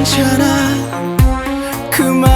괜찮아. 그만